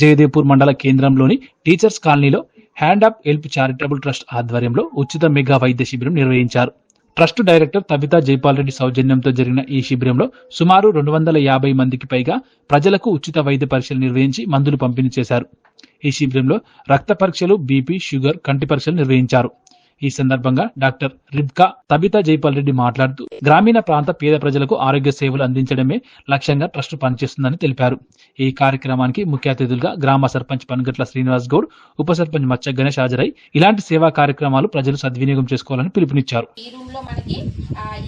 జయదేవ్పూర్ మండల కేంద్రంలోని టీచర్స్ కాలనీలో hand up help charitable trust ఆధ్వర్యంలో ఉచిత మెగా వైద్య శిబిరం నిర్వహించారు. Trust director Tabitha Jaipal Reddy సౌజన్యంతో జరిగిన ఈ శిబిరంలో సుమారు రెండు వందల యాభై మందికి పైగా ప్రజలకు ఉచిత వైద్య పరీక్షలు నిర్వహించి మందులు పంపిణీ చేశారు. ఈ శిబిరంలో రక్త పరీక్షలు బీపీ షుగర్ కంటి పరీక్షలు నిర్వహించారు. ఈ సందర్భంగా డాక్టర్ రిబ్కా తబితా జైపాల్ రెడ్డి మాట్లాడుతూ గ్రామీణ ప్రాంత పేద ప్రజలకు ఆరోగ్య సేవలు అందించడమే లక్ష్యంగా ట్రస్ట్ పనిచేస్తుందని తెలిపారు. ఈ కార్యక్రమానికి ముఖ్య అతిథులుగా గ్రామ సర్పంచ్ పనిగట్ల శ్రీనివాస్ గౌడ్ ఉప సర్పంచ్ మచ్చ గణేష్ హాజరై ఇలాంటి సేవా కార్యక్రమాలు ప్రజలు సద్వినియోగం చేసుకోవాలని పిలుపునిచ్చారు. ఈ రూమ్లో మనకి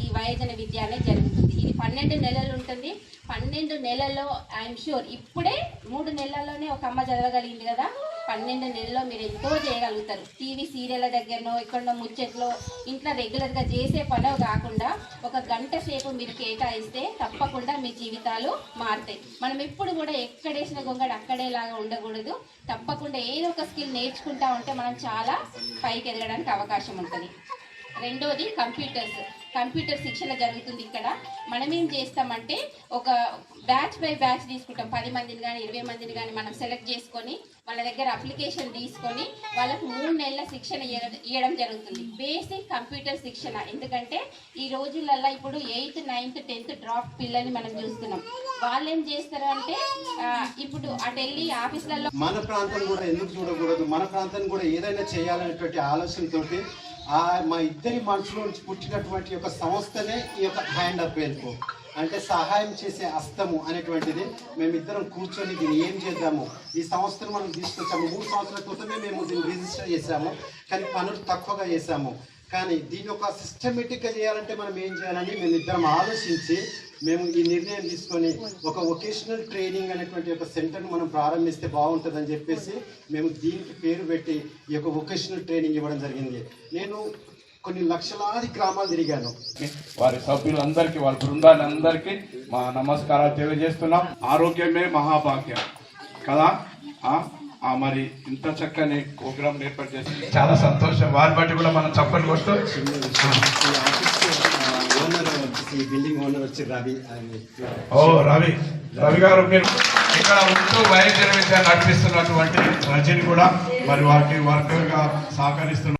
ఈ వయోజన జరుగుతుంది. ఇది పన్నెండు నెలలు ఉంటుంది. పన్నెండు నెలల్లో ఐఎమ్ షూర్ ఇప్పుడే మూడు నెలల్లోనే ఒక అమ్మ చదవగలిగింది కదా. పన్నెండు నెలల్లో మీరు ఎంతో చేయగలుగుతారు. టీవీ సీరియల్ దగ్గరనో ఇక్కడ ముచ్చట్లో ఇంట్లో రెగ్యులర్గా చేసే పనో కాకుండా ఒక గంట సేపు మీరు కేటాయిస్తే తప్పకుండా మీ జీవితాలు మారుతాయి. మనం ఎప్పుడు కూడా ఎక్కడేసిన గొంగడు అక్కడేలాగా ఉండకూడదు. తప్పకుండా ఏదో ఒక స్కిల్ నేర్చుకుంటా ఉంటే మనం చాలా పైకి ఎదగడానికి అవకాశం ఉంటుంది. రెండోది కంప్యూటర్స్. కంప్యూటర్ శిక్షణ జరుగుతుంది ఇక్కడ. మనం ఏం చేస్తామంటే ఒక బ్యాచ్ బై బ్యాచ్ తీసుకుంటాం. పది మందిని కానీ ఇరవై మందిని కానీ మనం సెలెక్ట్ చేసుకొని వాళ్ళ దగ్గర అప్లికేషన్ తీసుకొని వాళ్ళకు మూడు నెలల శిక్షణ ఇవ్వడం జరుగుతుంది. బేసిక్ కంప్యూటర్ శిక్షణ. ఎందుకంటే ఈ రోజులలో ఇప్పుడు ఎయిత్ నైన్త్ టెన్త్ డ్రాప్ పిల్లల్ని మనం చూస్తున్నాం. వాళ్ళు ఏం చేస్తారు అంటే ఇప్పుడు అటు వెళ్ళి ఆఫీసులలో మన ప్రాంతం కూడా ఎందుకు చూడకూడదు? మన ప్రాంతం కూడా ఏదైనా చేయాలనేటువంటి ఆలోచనతోటి ఆ మా ఇద్దరి మనసులో నుంచి పుట్టినటువంటి యొక్క సంస్థనే ఈ యొక్క హ్యాండ్ అప్ హెల్ప్ అంటే సహాయం చేసే అస్తము అనేటువంటిది మేమిద్దరం కూర్చొని దీన్ని ఏం చేద్దాము? ఈ సంస్థను మనం తీసుకొచ్చాము. మూడు సంవత్సరాల క్రితమే మేము దీన్ని రిజిస్టర్ చేసాము కానీ పనులు తక్కువగా చేసాము కానీ దీన్ని ఒక సిస్టమేటిక్గా చేయాలంటే మనం ఏం చేయాలని మేము ఇద్దరం ఆలోచించి మేము ఈ నిర్ణయం తీసుకొని ఒక వొకేషనల్ ట్రైనింగ్ అనేటువంటి ఒక సెంటర్ను మనం ప్రారంభిస్తే బాగుంటుందని చెప్పేసి మేము దీనికి పేరు పెట్టి ఈ యొక్క వొకేషనల్ ట్రైనింగ్ ఇవ్వడం జరిగింది. నేను కొన్ని లక్షలాది గ్రామాలు తిరిగాను. వారి సభ్యులందరికీ వారి బృందాలందరికీ మా నమస్కారాలు తెలియజేస్తున్నాం. ఆరోగ్యమే మహాభాగ్యం. కదా? మరి ఇంత చక్కని ప్రోగ్రామ్ ఏర్పాటు చేసి చాలా సంతోషం. వారి బట్టి కూడా మనం చప్పట్లు కొడుతూ ఈ బిల్డింగ్ ఓనర్ వచ్చి రవి అని ఓ రవి. రవి గారు మీరు ఇక్కడ ఉంటూ వైద్య విద్య నడిపిస్తున్నటువంటి రజని కూడా మరి వారికి వర్కర్గా సహకరిస్తున్నారు సహకరిస్తున్న